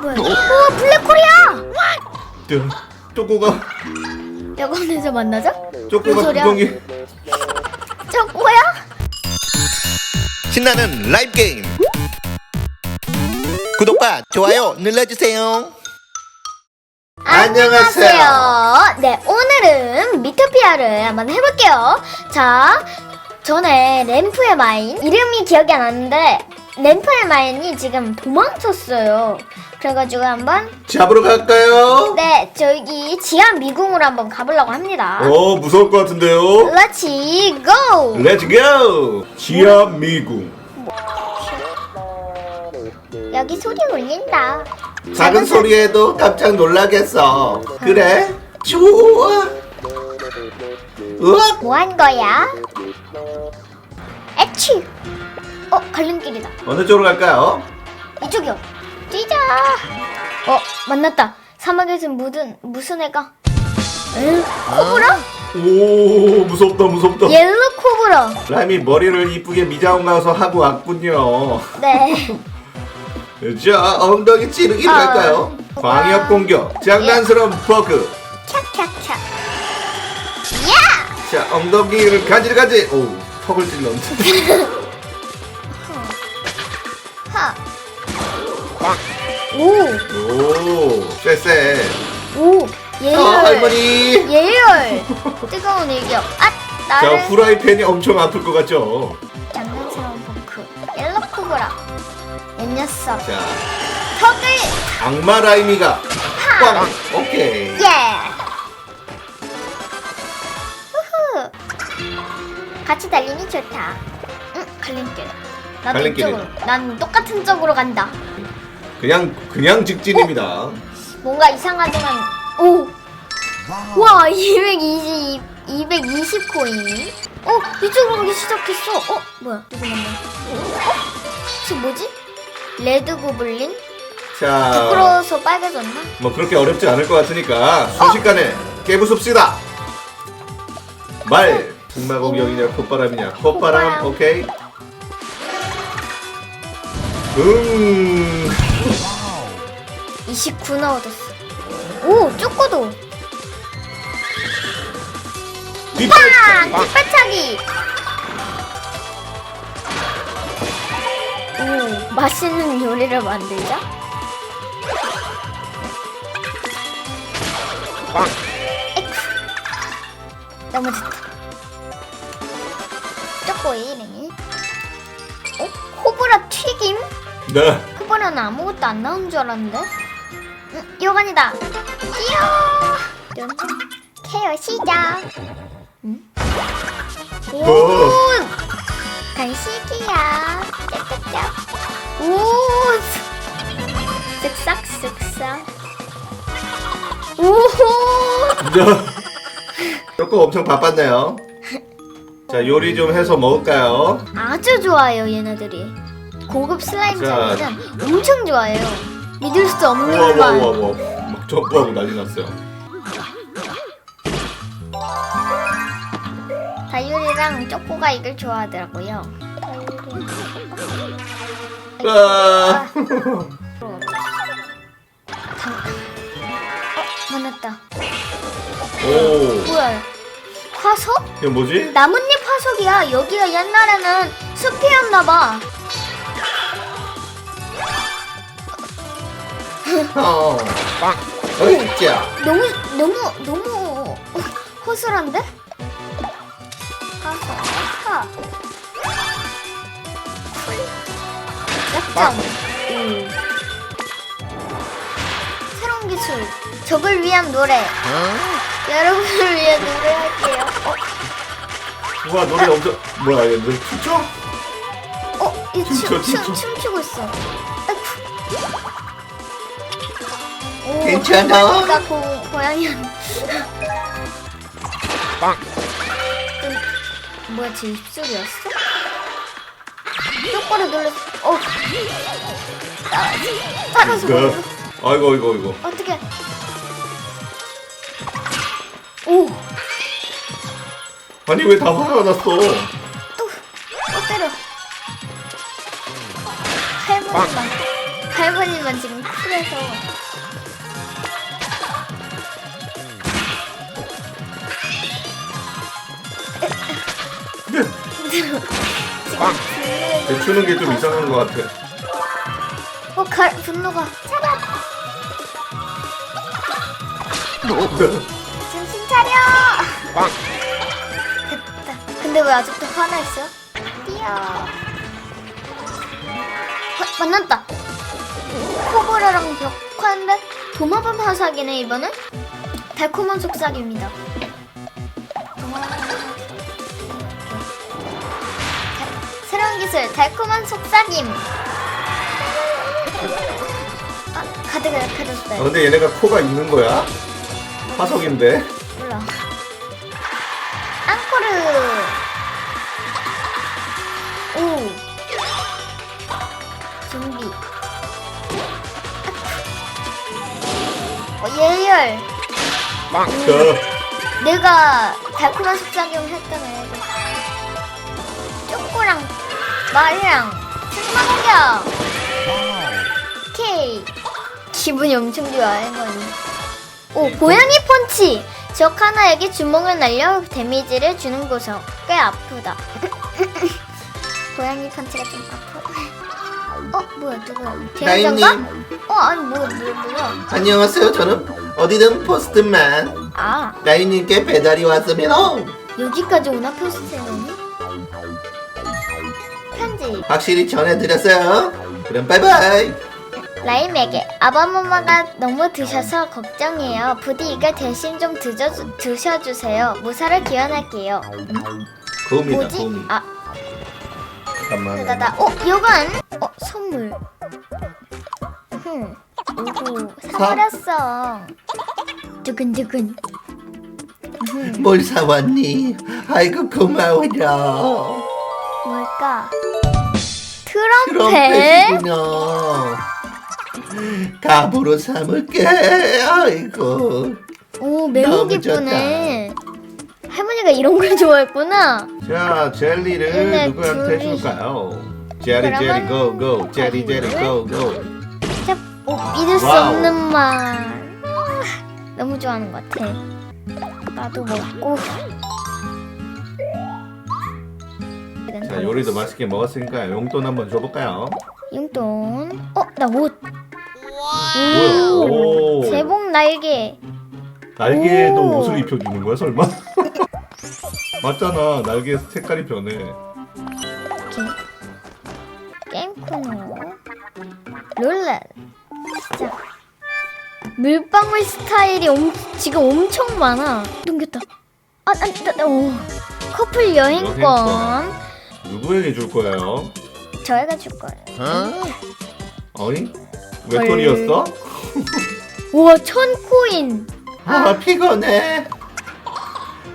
뭐야? 오 블랙홀이야! 저, 쪼꼬가 여관에서 만나자? 쪼꼬가 소리야? 구덩이 저 뭐야? 신나는 라이브 게임 구독과 좋아요 눌러주세요 안녕하세요. 네, 오늘은 미토피아를 한번 해볼게요. 자, 전에 램프의 마인 이름이 기억이 안 나는데 램프의 마인이 지금 도망쳤어요. 그래가지고 한번 잡으러 갈까요? 네 저기 지하 미궁으로 한번 가보려고 합니다. 어 무서울 것 같은데요 Let's go. 렛츠 고! 지하 미궁 여기 소리 울린다. 작은 소리에도 깜짝 놀라겠어 그래? 좋아 으악 뭐 한 거야? 에취. 어 갈림길이다. 어느 쪽으로 갈까요? 이쪽이요. 뛰자. 어 만났다. 사막에서 무슨 무슨 애가? 에? 코브라? 오 무섭다 무섭다 옐로 코브라. 라임이 머리를 이쁘게 미장 가서 하고 왔군요 네. 자 엉덩이 찌르기로 아. 갈까요? 광역 공격 장난스러운 버그 캬캬캬. 야! 자 엉덩이를 가지가지 오 턱을 찔렀는 오. 오 쎄쎄 오. 예열. 어, 할머니 예열. 뜨거운 일격. 아자 나를. 후라이팬이 엄청 아플 것 같죠? 장난스러운 포크. 옐로 코브라. 이 녀석. 자 턱을. 악마 라임이가 꽝 오케이 예. 후후. 같이 달리니 좋다. 응, 갈림길. 나도 갈림길이다. 이쪽으로. 난 똑같은 쪽으로 간다. 그냥 그냥 직진입니다 뭔가 이상하지만 오. 와, 220 220 코인. 어, 이쪽으로 가기 시작했어. 어, 뭐야? 누구 만나? 어? 지금 뭐지? 레드 고블린? 자 부끄러워서 빨개졌나? 뭐 그렇게 어렵지 않을 것 같으니까 순식간에 깨부숩시다 말 승마 공격이냐 콧바람이냐 콧바람 콧바람. 오케이 음 29나 얻었어. 오, 쪼꼬도. 뒷발 빵! 뒷발차기! 오, 맛있는 요리를 만들자? 에쿠. 넘어졌다. 쪼꼬이네. 어? 호불아 튀김? 네 호불아는 아무것도 안 나온 줄 알았는데? 응, 요간이다. 이야! 케어 시작. 응? 오! 어. 간식이야. 짭짭짭. 오! 쓱싹 쓱싹. 오! 네. 조금 엄청 바빴네요 자 요리 좀 해서 먹을까요? 아주 좋아요 얘네들이. 고급 슬라임 자. 자리는 엄청 좋아해요. 믿을 수 없는 우와 우와 말. 우와 우와 막 점프하고 난리 났어요 다율이랑 쪼꼬가 이걸 좋아하더라고요. 아, 어, 만났다. 오 뭐야? 화석? 이거 뭐지? 나뭇잎 화석이야. 여기가 옛날에는 숲이었나 봐. 어 어이자 너무 너무 너무 허술한데? 화석. 하. 약점. 오. 새로운 기술. 적을 위한 노래. 여러분을 위해 노래할게요. 어, 우와 노래 엄청 뭐야 얘 노래 춤춰? 어, 이 춤. 춤 추고 있어. 괜찮아? 고양이가 고, 고양이한. 빵. 음, 뭐야, 제 입술이었어? 똑바로 눌렀어. 어. 따라서. 따라서. 그, 먹어. 아이고 아이고 아이고 어떻게. 오, 아니 왜 다 화가 났어 또, 또 때려. 할머니가. 할머니만 지금 쿨해서. 쟤 추는 게 좀 이상한 것 같아. 어, 갈, 분노가. 잡아! 정신 차려! 됐다. 근데 왜 아직도 화나 있어? 뛰어. 어, 만났다. 코브라랑 벽화인데 도마뱀 화삭이네 이번엔. 달콤한 속삭입니다. 기술 달콤한 속삭임. 아, 카드가 아, 약해졌어요. 근데 얘네가 코가 있는 거야? 화석인데. 몰라. 앙코르. 오. 준비. 어, 예열. 저, 내가 달콤한 속삭임을 했잖아요. 쪼꼬랑 말이랑 승마 공격. 오케이. 기분이 엄청 좋아요, 거니. 오, 고양이 펀치. 적 하나에게 주먹을 날려 데미지를 주는 곳은 꽤 아프다. 고양이 펀치가 좀 아파. 어, 뭐야, 누구야? 대장가? 나인님 어, 아니, 뭐야, 뭐야, 뭐야. 안녕하세요 저는 어디든 포스트맨 아, 나인님께 배달이 왔습니다 여기까지 오나 포스트는? 편지. 확실히 전해드렸어요 그럼 바이바이 라임에게 아바마마가 너무 드셔서 걱정이에요. 부디 이걸 대신 좀 드셔, 드셔주세요. 무사를 기원할게요. 음, 고음이다 뭐지? 고음이 아, 잠깐만. 다다다. 어, 요건 어, 선물. 흠. 오호, 사버렸어. 두근두근. 흠, 뭘 사왔니? 아이고 고마워요 뭘까? 트럼펫? 트럼펫이군요 갑으로 삼을게 아이고 오, 매우 너무 기쁘네. 할머니가 이런 걸 좋아했구나. 자, 젤리를 얘네 누구한테 둘이- 줄까요? 제리, 제리, 고, 고. 제리, 제리, 고, 고. 진짜 뭐 믿을 수 와우. 없는 맛. 아, 너무 좋아하는 것 같아. 나도 먹고. 자, 요리도 맛있게 먹었으니까 용돈 한번 줘볼까요? 용돈. 어, 나 옷. 뭐야? 오. 제복 날개. 날개에도 오. 옷을 입혀주는 거야, 설마? 맞잖아. 날개 색깔이 변해. 이렇게. 게임 코너. 롤렛. 시작. 물방울 스타일이 엄, 지금 엄청 많아. 넘겼다. 아, 아, 나, 나, 오. 커플 여행권. 여행권. 누구에게 줄 거예요? 저희가 줄 거예요. 어이? 헐. 외톨이였어? 우와, 천 코인. 아 피곤해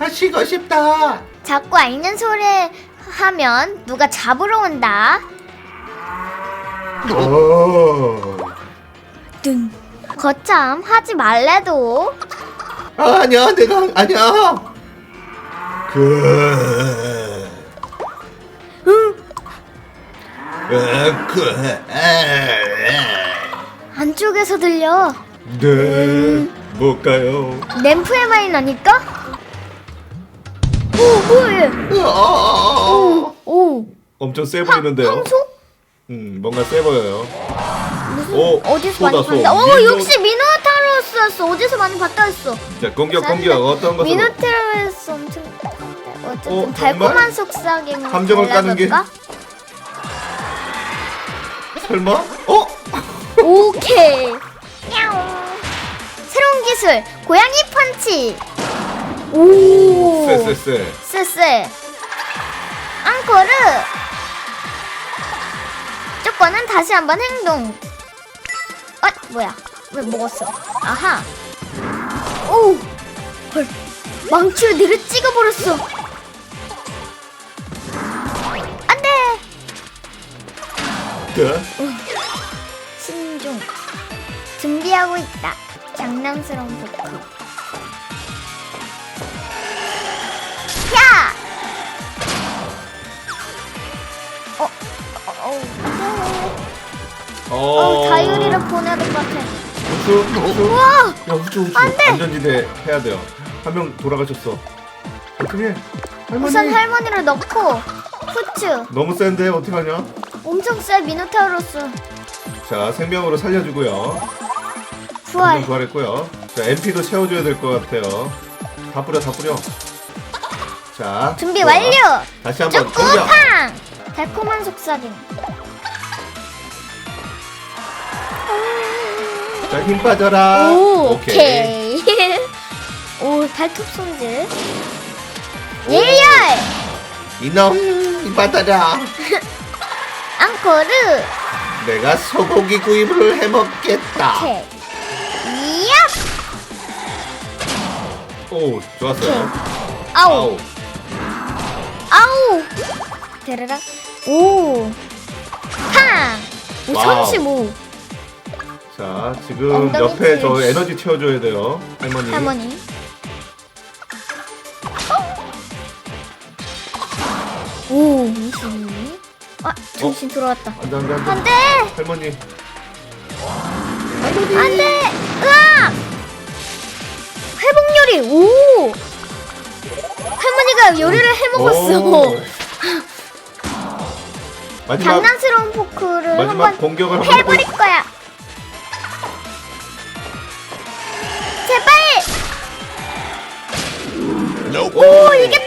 아 쉬고 싶다 자꾸 앓는 소리 하면 누가 잡으러 온다. 어. 든. 거참 하지 말래도. 아, 아니야 내가 아니야 그. 안쪽에서 들려. 네. 뭘까요? 램프에만 나니까? 오, 뭐해? 어, 오, 오. 엄청 세 보이는데요? 황소? 음, 뭔가 세 보여요. 무슨 오, 어디서 많이 소. 봤다. 오, 미노- 역시 미노타로스였어. 어디서 많이 봤다 했어. 자, 공격, 공격. 어떤 것으로? 미노타로스 엄청. 어쨌든 어, 달콤한 정말? 속삭임을 함정을 까는 게-? 설마? 어? 오케이. 야옹. 새로운 기술 고양이 펀치. 오. 쎄쎄쎄. 쎄쎄. 앙코르. 조건은 다시 한번 행동. 어 뭐야? 왜 먹었어? 아하. 오. 헐. 망치로 내려 찍어버렸어. 그? 신중. 준비하고 있다. 장난스러운 복구. 야! 어, 어, 어, 어. 어, 다이어리를 보내야 될 것 같아. 우쭈 우쭈 우와! 야 우쭈 우쭈 안 돼! 안전지대 해야 돼요 한 명 돌아가셨어 어떻게 할머니 우선 할머니를 넣고 후추 너무 센데 어떡하냐 엄청 세 미노타우로스. 자 생명으로 살려주고요. 부활. 부활했고요. 자 MP도 채워줘야 될 것 같아요. 다 뿌려 다 뿌려. 자 준비 좋아. 완료! 다시 한번 공격. 쪼꾸팡! 달콤한 속삭임. 자힘 빠져라. 오 오케이. 오 발톱 손질. 예열! 이놈 이 받아라 앙코르. 내가 소고기 구이를 해 먹겠다. 오케이. 이야 오 좋았어요. 아우 아우 데르락 오팡 오, 와우. 35자 지금 엉덩이 옆에 저 찔. 에너지 채워줘야 돼요. 할머니. 할머니 정신 들어왔다. 안돼 안돼 안돼. 안돼! 할머니. 안돼! 으악! 회복 요리 오! 할머니가 요리를 해 먹었어. 오. 마지막 장난스러운 포크를 마지막 한번 공격을 한번 해버릴 거야. 제발! 오 이겼다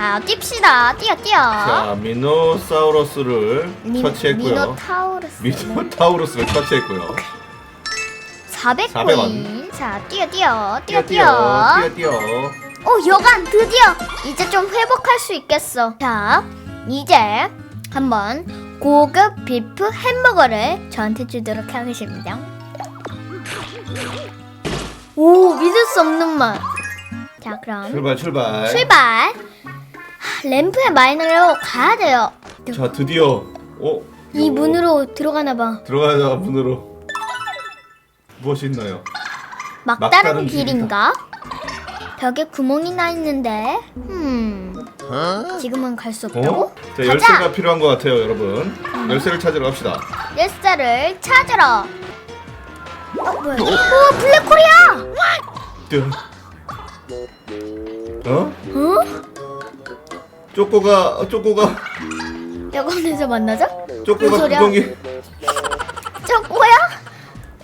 자 뜁시다. 뛰어 뛰어. 자 미노사우루스를 미- 처치했고요. 미노타우루스. 미노타우루스를 처치했고요. 400 400 코인. 자 뛰어 뛰어. 뛰어 뛰어 뛰어. 뛰어. 뛰어 오 여간 드디어 이제 좀 회복할 수 있겠어. 자 이제 한번 고급 비프 햄버거를 저한테 주도록 하겠습니다. 오 믿을 수 없는 맛 자 그럼 출발 출발. 출발. 하, 램프의 마이너로 가야 돼요 자 드디어 어? 이 요- 문으로 들어가나 봐 들어가자 문으로 무엇이 있나요? 막다른 막다른 길인가? 벽에 구멍이 나 있는데 음 지금은 갈 수 없다고? 어? 자 열쇠가 필요한 것 같아요 여러분 열쇠를 찾으러 갑시다 열쇠를 찾으러 어 뭐야 오 블랙홀이야 뜬. 어? 어? 쪼꼬가 쪼꼬가 여관에서 만나자? 쪼꼬가 소리야? 구덩이 저 뭐야?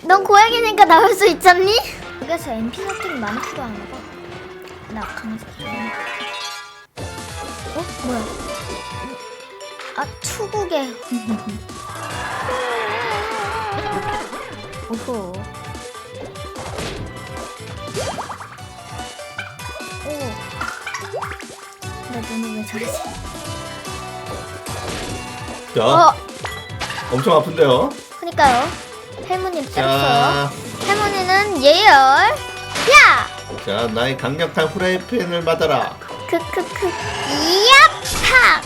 넌 고양이니까 나올 수 있잖니? 여기서 MP 서팅이 많이 필요한가 봐. 나 강사 좀. 어? 뭐야? 아 투국에. 오호. 내 눈이 왜 저러지? 자 어, 엄청 아픈데요 그니까요. 할머니 때렸어요. 자, 할머니는 예열. 야! 자 나의 강력한 후라이팬을 받아라 크크크. 이야! 팍!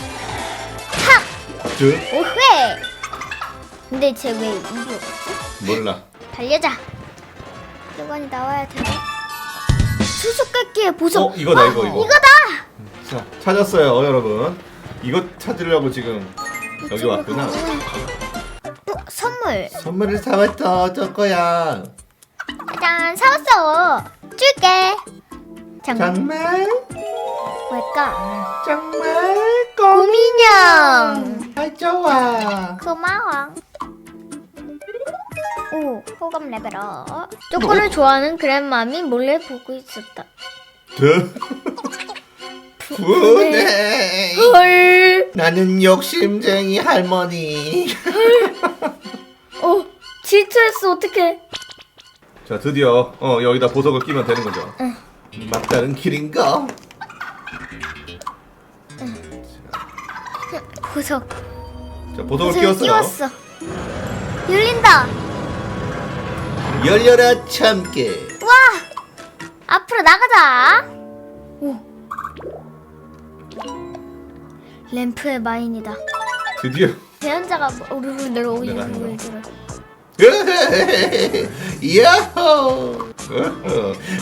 팍! 뜬. 오회! 근데 쟤 왜 입이 없지? 몰라 달려자. 이건이 나와야 되나? 수수께끼의 보석. 어, 이거다, 이거, 이거. 이거다! 자 찾았어요 여러분 이거 찾으려고 지금 여기 왔구나 어, 선물. 선물을 사왔어 저거야 짠, 사왔어. 줄게. 잠깐. 정말 뭘까? 정말 곰인형. 아 좋아 고마워. 오, 호감 레벨업. 쪼꼬를 좋아하는 그랜맘이 몰래 보고 있었다. 뜬. 분해 헐. 나는 욕심쟁이 할머니 어, 질투했어, 어떡해. 자 드디어 어 여기다 보석을 끼면 되는 거죠 막다른 길인가 보석. 자 보석을 보석을 끼웠어요 끼웠어. 열린다. 열려라 참깨 와! 앞으로 나가자. 램프의 마인이다. 드디어 대연자가 우르르 내려오고 내가 거야. 야호.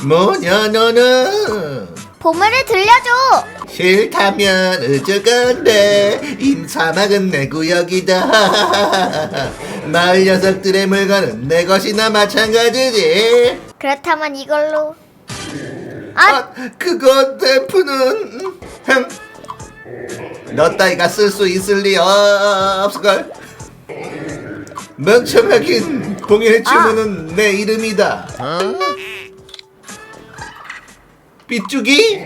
뭐냐 너는 보물을 들려줘. 싫다면 어쩌건데 임사막은 내 구역이다 마을 녀석들의 물건은 내 것이나 마찬가지지 그렇다면 이걸로. 아, 아 그거 댐프는 흠. 너 따위가 쓸 수 있을 리 없을걸? 멍청하긴 봉인의 주문은 내 이름이다. 삐죽이?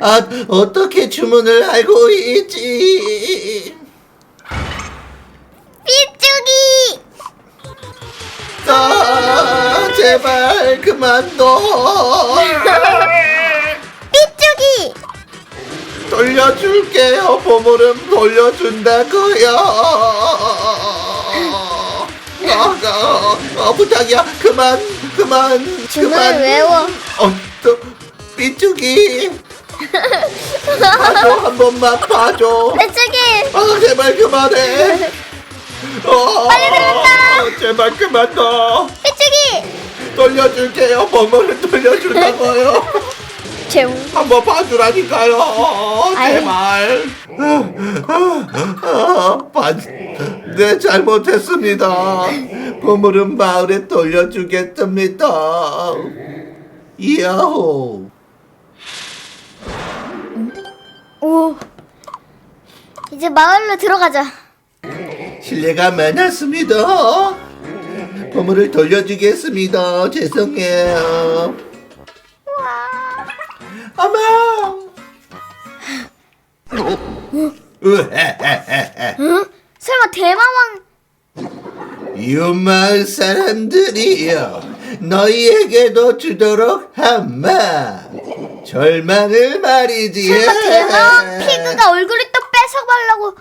아 어떻게 주문을 알고 있지? 삐쭈기! 아 제발 그만둬 돌려줄게요. 보물은 돌려준다고요. 아, 아, 아, 부탁이야. 그만 그만 그만. 외워. 어, 또 삐죽이. 봐줘 한 번만 봐줘. 삐쭈기! 아 제발 그만해. 어, 빨리 들어간다. 제발 그만둬. 삐쭈기! 돌려줄게요. 보물을 돌려준다고요 재웅. 한번 봐주라니까요. 제발. 아, 반, 네 잘못했습니다. 보물은 마을에 돌려주겠습니다. 야호. 오. 이제 마을로 들어가자. 실례가 많았습니다. 보물을 돌려주겠습니다. 죄송해요 으헤헤헤헤. 응? 설마 대마왕 이웃마을 사람들이여 너희에게도 주도록 한마. 절망을 말이지. 설마 대마왕 피그가 얼굴을 또 뺏어가려고.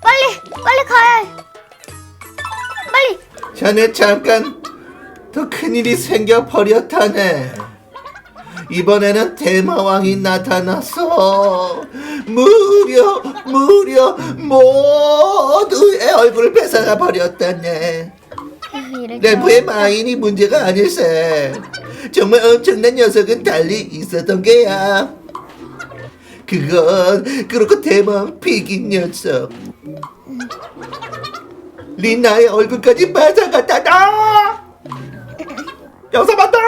빨리 빨리 가야 해. 빨리. 자네 잠깐 더 큰일이 생겨버렸다네 이번에는 대마왕이 나타났어. 무려 무려 모두의 얼굴을 뺏어가 버렸다네. 내부의 마인이 문제가 아닐세. 정말 엄청난 녀석은 달리 있었던 게야. 그건 그렇고 대망 피긴 녀석. 리나의 얼굴까지 맞아갔다다. 여기서 만나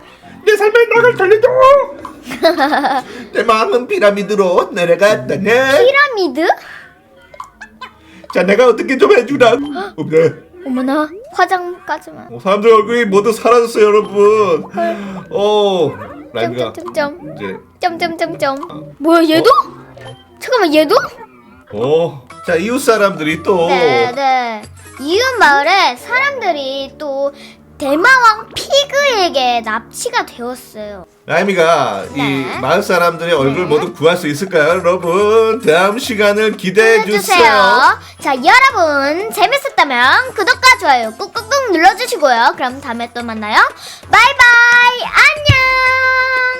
내 삶의 낙을 돌려줘 내 마음은 피라미드로 내려갔다네. 피라미드? 자 내가 어떻게 좀 해주라. 네. 어머나 화장까지만. 어, 사람들 얼굴이 모두 사라졌어요 여러분. 어 라임이가? 점점점점 이제 점점점점. 뭐야 얘도? 잠깐만 얘도? 어, 자 이웃 사람들이 또 네네. 이웃 마을에 사람들이 또 대마왕 피그에게 납치가 되었어요 라임이가 네. 이 마을 사람들의 얼굴 네. 모두 구할 수 있을까요, 여러분? 다음 시간을 기대해 주세요. 해주세요. 자, 여러분 재밌었다면 구독과 좋아요 꾹꾹꾹 눌러주시고요. 그럼 다음에 또 만나요. 바이바이. 안녕.